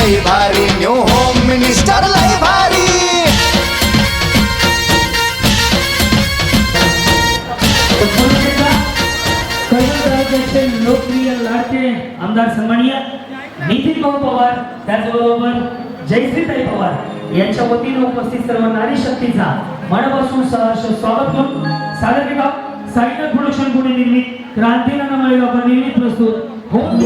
लय भारी new home minister लय भारी. लोकप्रिय लाडके आमदार सन्माननीय नितीन भाऊ पवार त्याचबरोबर जयश्रीताई पवार यांच्या वतीने उपस्थित सर्व नारी शक्तीचा मनापासून सहर्ष स्वागत करून सागरिका साईनाथ प्रोडक्शन पुणे निर्मित क्रांतीनाना माळेगावकर निर्मित प्रस्तुत होम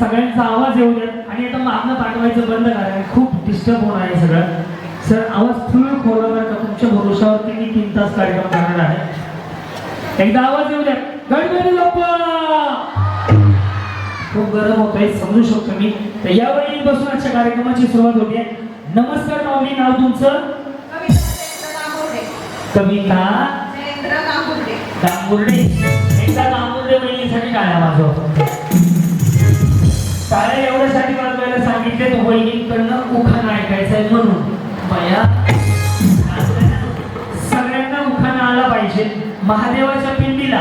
सगळ्यांचा आवाज येऊ द्या. आणि आता मागणं पाठवायचं बंद करा. खूप डिस्टर्ब होणार आहे सगळं. सर आवाज फुल खोलवणार का तुमच्या भरोशावरती मी तीन तास कार्यक्रम करणार आहे. एकदा आवाज येऊ द्या. गणपती बाप्पा खूप गरम होत आहे समजू शकतो मी. तर यावेळी बसून आजच्या कार्यक्रमाची सुरुवात होते. नमस्कार माऊली नाव तुमचं? कविता. दांगुर्डे एकदा दांगुर्डे वहिनीसाठी काय माझं टाळ्या एवढ्यासाठी वाजवायला सांगितले तो वहिनीकडनं उखाणा ऐकायचा आहे म्हणून. माया सगळ्यांना उखाणा आला पाहिजे महादेवाच्या पिंडीला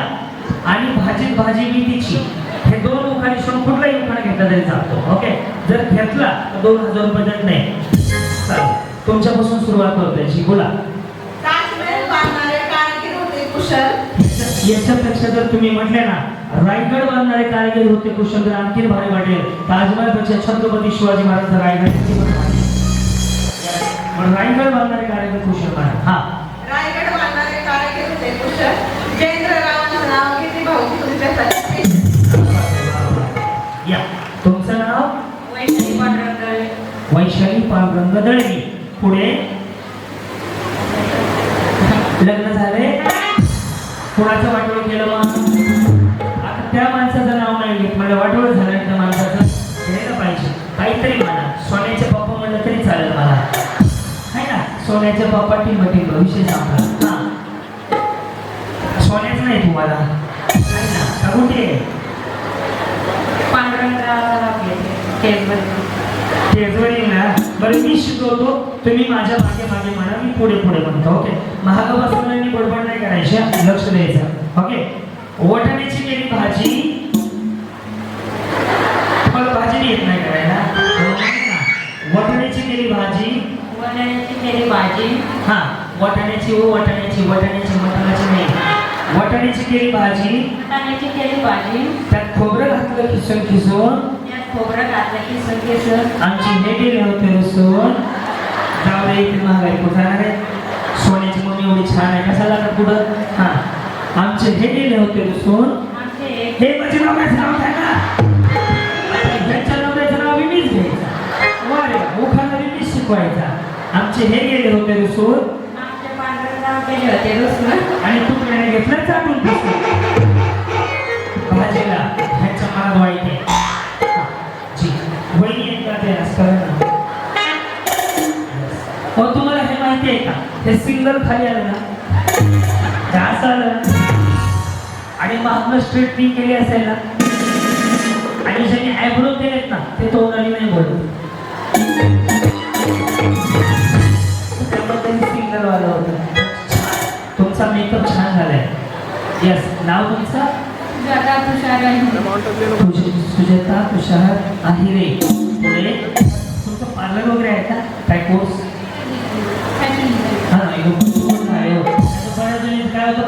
आणि भाजीत भाजी मितीची हे दोन उखाणे सोडून कुठलाही उखाणा घेतला तरी चालतो ओके? जर घेतला तर दोन हजार रुपये देत नाही. तुमच्यापासून सुरुवात होते याची बोला. बांधणारे होते कुशल. याच्यापेक्षा जर तुम्ही म्हटले ना रायगड बांधणारे कारागीर होते तर आणखी भारी वाटेल. ताजमहलपेक्षा छत्रपती शिवाजी महाराज रायगड. पण रायगड बांधणारे कारागीर कुशल महाराज हा. रायगड बांधणारे कारागीर होते कुशल जयेंद्र रावांचं नाव किती भाऊजी तुमच्यासाठी या. तुमचं नाव? वैशाली वैशाली पांडुरंग दळवी. पुढे? कोणाचं वाटोळ केलं मग? आता त्या माणसाचं नाव नाही घेत. मला वाटोळ झालं त्या माणसाचं. घ्यायला पाहिजे. काहीतरी म्हणा. सोन्याचे पप्पा म्हणलं तरी चालेल मला. आहे ना? सोन्याच्या पप्पा टिंब टिंब विषय सांगा. हा. सोन्याच नाही तुम्हाला. कुठे? आहे? पांडुरंगरावांचं बरं मी शिकवतो तुम्ही माझ्या मागे मागे म्हणा मी पुढे पुढे म्हणतो ओके? महागापासून बडबड नाही करायची. लक्ष द्यायचं ओके? वटाण्याची केली भाजी. तुम्हाला भाजी येत नाही करायला. वटाण्याची केली भाजी. वण्याची केली भाजी. हा वटाण्याची ओ वटाण्याची वटाण्याची मटणाची नाही. वटाण्याची केली भाजी. वाटाण्याची केली भाजी. त्यात खोबरं घातलं खिसून त्यात खोबरं घातलं की संकेसर आमची हे गेले होते रसून जाऊ दे इथे महागाई आहे. सोन्याची मम्मी एवढी छान आहे. कशाला का पुढं हा. आमचे हे गेले होते एक हे माझे नवऱ्याचं नाव काय ना? आता ह्याच्या नवऱ्याचं नाव मीच घ्यायचं. मुखाला मीच शिकवायचा. आमचे हे गेले होते रसून होते रुसून आणि तू घेतलं चाटून. भाजीला ह्याच्या वाईट हे आहे का? हे सिंगल खाली आलं ना? असं आलं. आणि मागणं स्ट्रेटनिंग केली असेल ना? आणि ज्यांनी ॲब्रो केलेत ना ते तोंडाने नाही बोलत. त्याबद्दल सिंगल वालं होतं. तुमचा मेकअप छान झालाय. यस नाव तुमचं? तुषार सुजाता तुषार आहिरे पुढे? तुमचं पार्लर वगैरे आहे का? काय कोर्स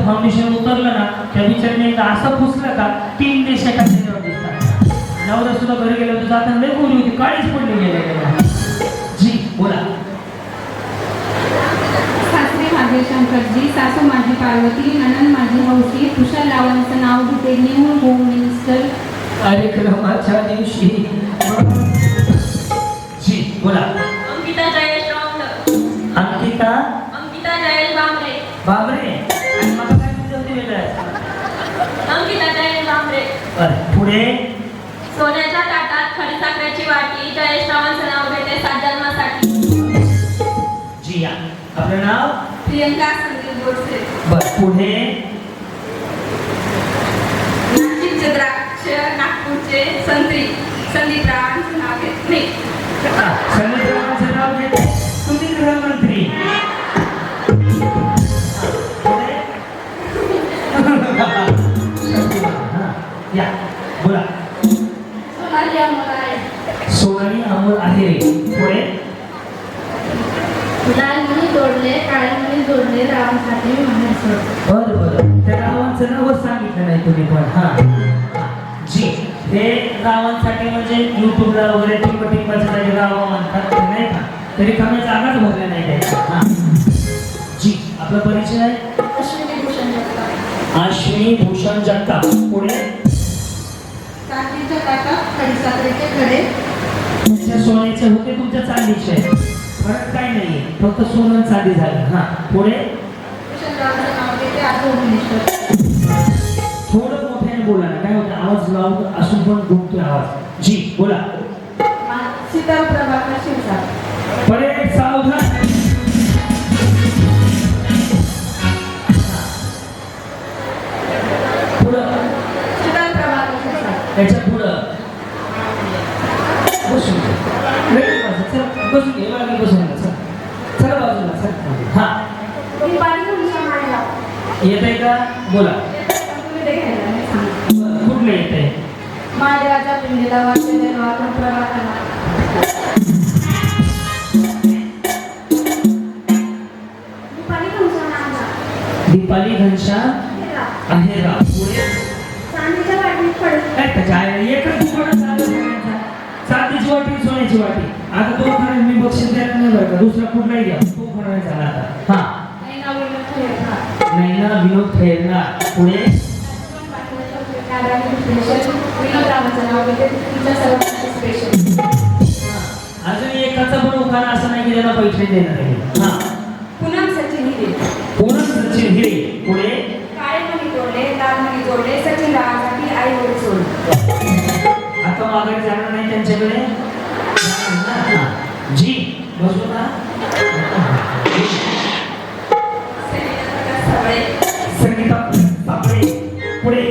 फाउंडेशन उतरलं ना त्या बिचारीने एकदा असं पुसलं का तीन देश एका चेहऱ्यावर दिसतात. नवरा सुद्धा घरी गेलं होतं जाताना लय गोरी होती काळीच पडली गेले जी बोला. सासरे माझे शंकरजी सासू माझी पार्वती ननन माझी हौशी कुशल लावणचं नाव घेते न्यू होम मिनिस्टर कार्यक्रमाच्या दिवशी. जी बोला. पुढे? सोन्याच्या ताटात खडीसाखरेची वाटी जयेश रावांचं नाव घेते सात जन्मासाठी. आपलं नाव? प्रियंका संदीप गोडसे. बर पुढे? नाशिकचे द्राक्ष नागपूरचे संत्री संदीप आपला परिचय आहे? अश्विनी भूषण जगताप. अश्विनी भूषण जगताप. पुढे चांदीच्या काका खडीसाखरेचे खडे. तुमच्या सोन्याचे होते तुमच्या चांदीचे. फरक काही नाहीये फक्त सोनं चांदी झालं. हा पुढे थोडं मोठ्याने बोला ना काय होतं? आवाज लावून असून पण घुमतोय आवाज. जी बोला. सीताराम प्रभाकर शिरसाट. परे सावधान. त्याच्या पुढं. बसून बसून घे बसून. चल. चला बाजूला चल. हा. येत आहे का? बोला. कुठलं येत आहे पिंडीला दीपाली घनश्याम आहे पुढे. काय त्याच्या आईला एकच दुकानात झालं सगळ्यांचा. चांदीची वाटी सोन्याची वाटी आता तो खरं मी बक्षीस द्यायला नाही बरं का? दुसरा कुठलाही घ्या. तो खरं नाही झाला आता. हा. नाही नाव विनोद खैरनार. नाही ना विनोद खेळणार. पुढे? अजून एकाचा पण उखाणा असं नाही की त्याला पैसे देणार आहे. हा. आता जाणार नाही त्यांच्याकडे. जी बसू ना संगीता सापडे पुढे.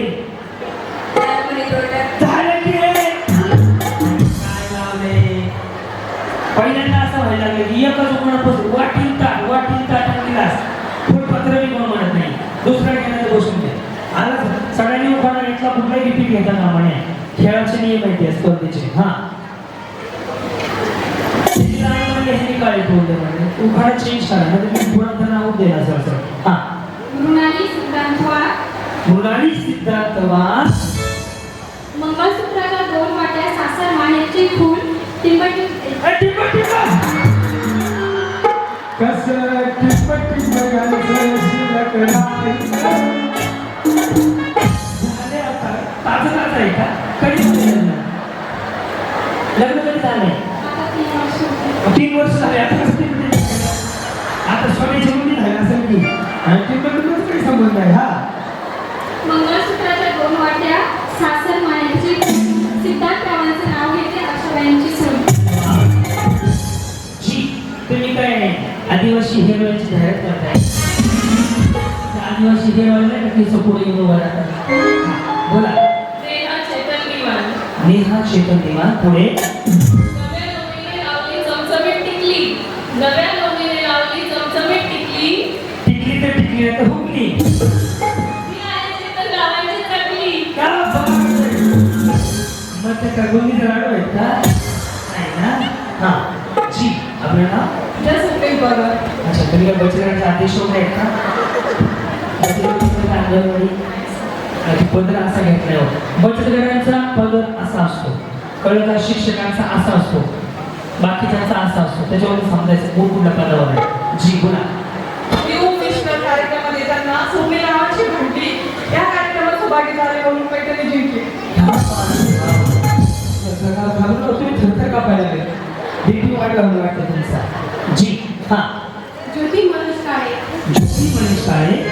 पहिल्यांदा असं व्हायला लागलं की एकच उघडपासून वाटीन का वाटीन ताट आणि गिलास फुलपत्र बी कोण म्हणत नाही दुसरा घेण्याचं बसून घ्या आला सगळ्यांनी उखाणा घेतला कुठलाही रिपीट घेता ना म्हणे नियम माहिती आहे स्पर्धेचे. हा. ह्यांनी काळे ठेवले म्हणजे उखाणा चेंज करा म्हणजे मी पुन्हा नाव देणार सर सर हा मृणाली सिद्धांत वाघ मृणाली सिद्धार्थ वास मंगळसूत्राला दोन वाट्या सासर माहेरचे फूल टिंबटिंब कसं टिपट आहे का? झाले तीन वर्ष होती. तीन वर्ष झाले. आता टिपट आता सोन्याची मुली झाली असेल की आणि टिपट काही संबंध आहे हा. मंगळसूत्राच्या दोन वाट्या सासर फूल सिद्धार्थ रावांचं नाव घेते सोड जी तुम्ही काय आदिवासी हिरोईनची जाहिरात करताय. त्या आदिवासी हिरोईनला का? केस पुढे येऊन उभा राहतात. चेतन देवा पुढे. टिकली. तर टिकली तर हुकली. का बापरे. मग त्या कगोनीचं लाडू आहेत का? नाही ना? हा. जी आपलं नाव? जसं बघा अच्छा तुम्ही बचत आदेश वगैरे आहेत का? अच्छा, पदर असा घेतलाय हो. बचत गटांचा पदर असा असतो. कळलं शिक्षकांचा असा असतो. बाकीच्यांचा असा असतो. त्याच्यावर समजायचं. कोण कुठल्या पदावर आहे? जी बोला जी हा. ज्योती मनोज काळे ज्योती मनीष काळे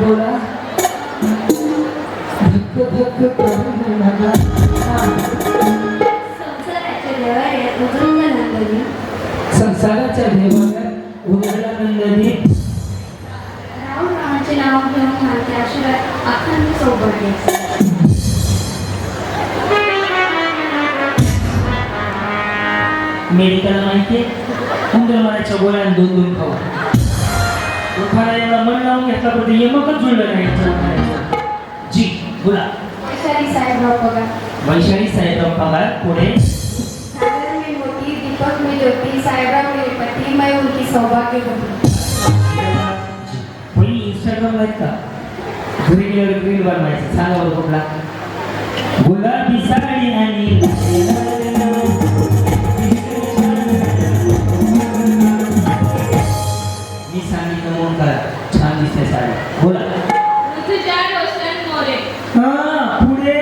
बोला धक्क धक्क प्रभू माझा संसाराच्या देवागात उघडला नंदनी राम रामाचे नाव घेऊन माझ्या अक्षरात अखंड सोबत सौभाग्य मेडिकलला माहितीये उंदरमाराच्या गोळ्या आणि दोन दोन खाऊ. उखाण्याला मन लावून घेतला पण यमकच जुळलं नाही. जी बोला. वैशाली साहेबराव पगार. वैशाली साहेबराव पगार पुढे. दीपक मी ज्योती साहेबराव मी पती मै उलटी सौभाग्य होती. कोणी इंस्टाग्रामला आहेत का? घरी गेल्यावर रील बनवायचं. सांगा बरं कुठला. गुलाबी साडी आणि करा. छान दिसते साडी. बोला. हा पुढे.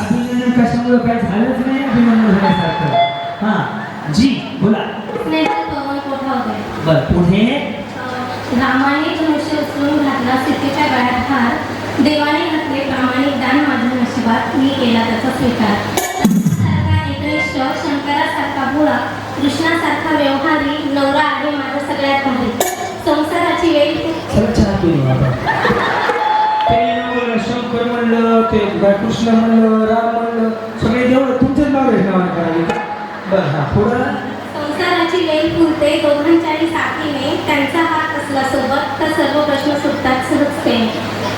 अभिनंदन. कशामुळे? काय झालंच नाही अभिनंदन होण्यासारखं हा जी. त्यांचा हात असला सोबत तर सर्व प्रश्न सुटतात सहजतेने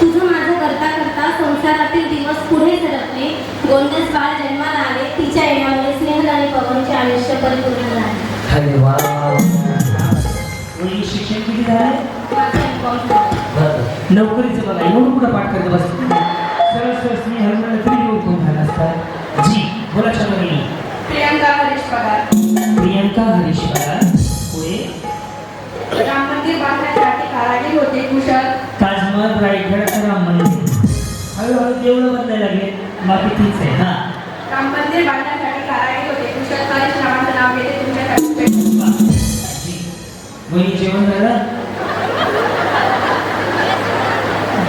तुझं माझं करता करता संसारातील दिवस पुढे सरकले. गोंडस बाळ जन्माला आले. तिच्या येण्यामुळे स्नेहल आणि पवनचे आयुष्य परिपूर्ण झाले. शिक्षण किती नोकरीचं बघा एवढं कुठं पाठ करत बस सरळ सरळ स्नेहल तरी कोण झालं असतं. जी बोला चंद्रगिरी मंदिर बांधण्यासाठी कारागीर होते. कुशल हरीश रावांचं नाव घेते तुमच्यासाठी वही जेवण झालं?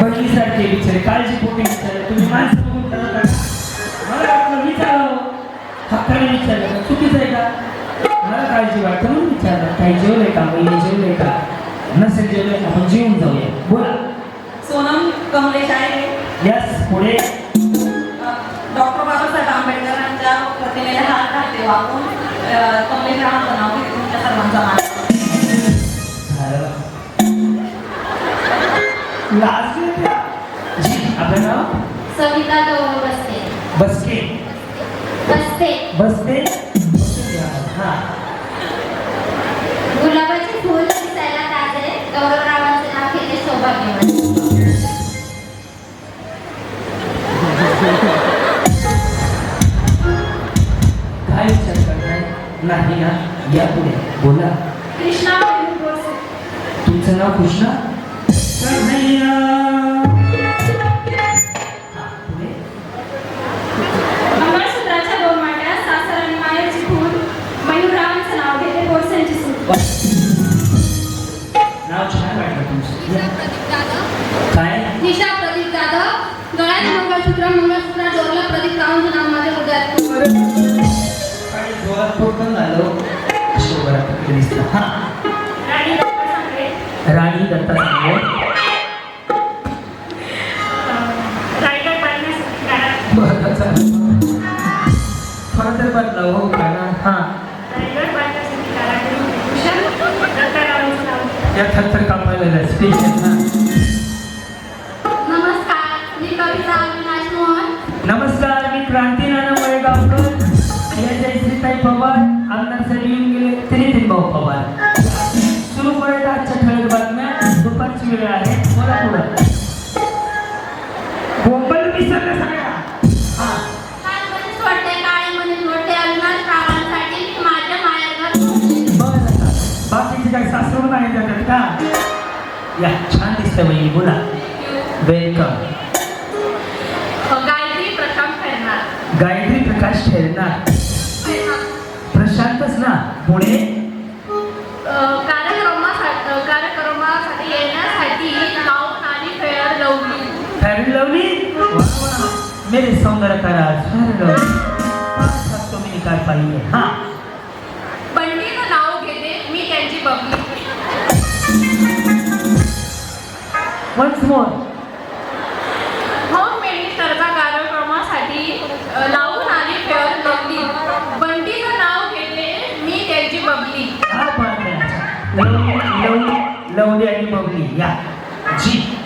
बहिणीसारखे विचारे काळजी पोटे विचारे तुम्ही माणसं बघून त्याला करा. मला वाटलं विचारावं. हक्काने विचारलं का चुकीचं आहे का? मला काळजी वाटतं म्हणून विचारलं काही जेवलंय का? बहिणी जेवलंय का? नसेल जेवलंय का? आपण जेवून जाऊया. बोला. सोनम कमलेश आहे. यस पुढे. हात घालते वाकून कमलेश रावांचं नाव घेते तुमच्या सर्वांचा मान. झालं. लाज येते. जी आपलं नाव? सविता गौरव बसते बसके. बसते बसते नाही ना? या पुढे. बोला. कृष्णा तुमचं नाव कृष्णा? या थरथर कापायला स्पेशल हा नमस्कार मी कविता अविनाश मोहन नमस्कार मी क्रांती नाना वळगावकर या जयश्रीताई पवार आमदार साहेब येऊन गेले. तरी ते भाऊ पवार. सुरू करूया आजच्या ठळक बातम्या. दुपारची वेळ आहे. मला पुढं. गोंबल विसरलं सगळ्या. या छान दिसतं बाई बोला. वेलकम गायत्री प्रशांत फेरणार गायत्री प्रकाश ठेरणार. शांतच ना पुढे? कार्यक्रमासाठी येण्यासाठी लावून आणि फेअर लावली. फॅरन लवली? मेरे सौंदर्यकाराज फॅरन लवली. तुम्ही काय पाहिजे. हा. बंडीचं नाव घेते मी त्यांची बबली वन्स मोर होम मिनिस्टरच्या कार्यक्रमासाठी लावून आणि फेअर लावली बंडीचं नाव घेते मी त्यांची बबली लवली आणि बवली या. जी.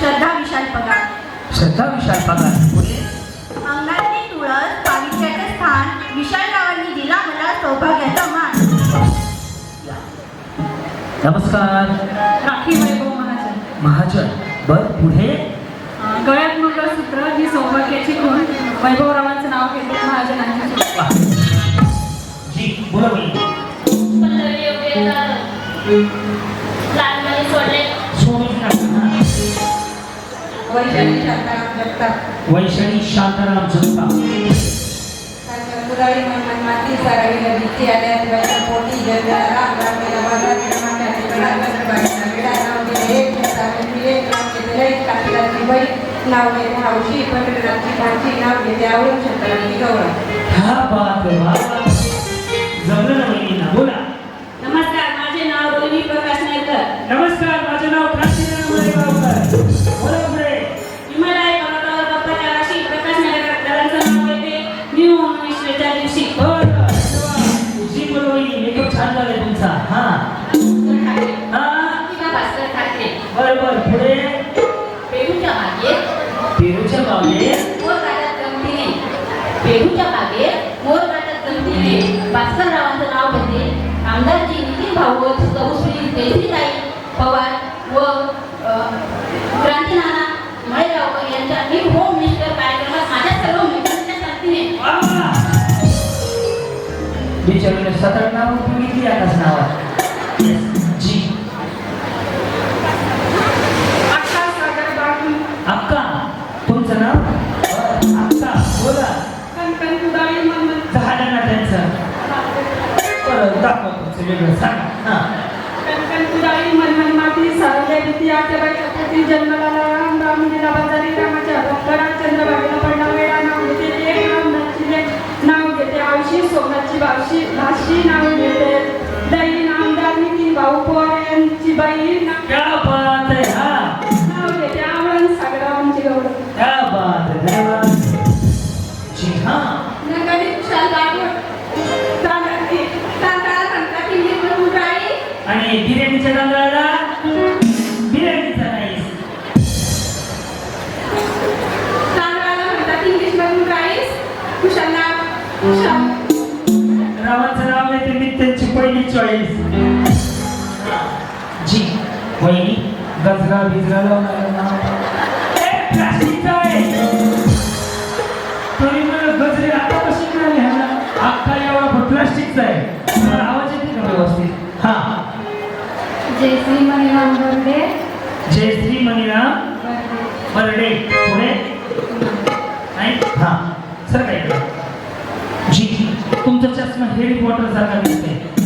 श्रद्धा विशाल पगार. श्रद्धा विशाल पगार. अंगाची तुळस पावित्र्याचे स्थान विशालरावांनी दिला मला सौभाग्याचा मान. नमस्कार. राखी वैभव महाजन. महाजन. बर पुढे. गळ्यात मंगळसूत्र ही सौभाग्याची खूण वैभवरावांचं नाव घेते महाजनांची बोला. वैशाली शांताराम जगताप. वैशाली शांताराम जगताप. मनमन माती पोटी जगला घेते हौशी पंढरनाथची भाची नाव घेते आवडून शंकराची गौरव हा. जमलं ना वहिनीला बोला नमस्कार माझे नाव रोहिणी प्रकाश नायकर नमस्कार माझे नाव कांचीराम मुरेगावकर बोला पुढे हिमालय पर्वतावर बाप्पाच्या राशी प्रकाश नायकरांचं नाव घेते न्यू विश्वेच्या दिवशी. जी बोला वहिनी मेकअप छान झालाय तुमचा हा हा बर बर पुढे पेरूच्या मोर गाड्यात गमतीने पेरूच्या बागेत मोर गाड्यात गमतीने भास्कररावांचं नाव घेते आमदारजी नितीन भाऊवत सौश्री जयश्रीताई पवार व क्रांतीनाना मळेगावकर यांच्या मी होम मिनिस्टर कार्यक्रमात माझ्या सर्व मित्रांच्या संगतीने बिचारीने नाव नावात दाखवा तुमचं हा मनमन माती सारल्या भीती आत्याबाई चौकटी जन्मला राम राम बाजारी रामाच्या भक्तरा चंद्रबाईला पडला वेळा नाव घेते एक नाव नचिले नाव घेते आवशी सोनाची भावशी भाषी नाव घेते दही नामदार नितीन भाऊ पवार यांची बाई क्या बात है हा। नाव घेते सागरावांची गौरव क्या बात है। जी आणि बिर्याणीच्या तांदळाला बिर्याणीचा नाही तांदळाला म्हणतात इंग्लिश मधून राईस. कुशाला रावांचं नाव आहे ते मी त्यांची पहिली चॉईस जी वहिनी गजरा बिजरा लावणारं तरी मला गजरे आता कशी मिळाली हा ना अख्खा एवढा प्लास्टिकचा आहे. आवाज येते का व्यवस्थित? जयश्री मणिराम बर्डे. जयश्री मणिराम बर्डे. पुढे? नाही? हा. सर काय जी तुमचा चष्मा हेरी वॉटर सारखा दिसते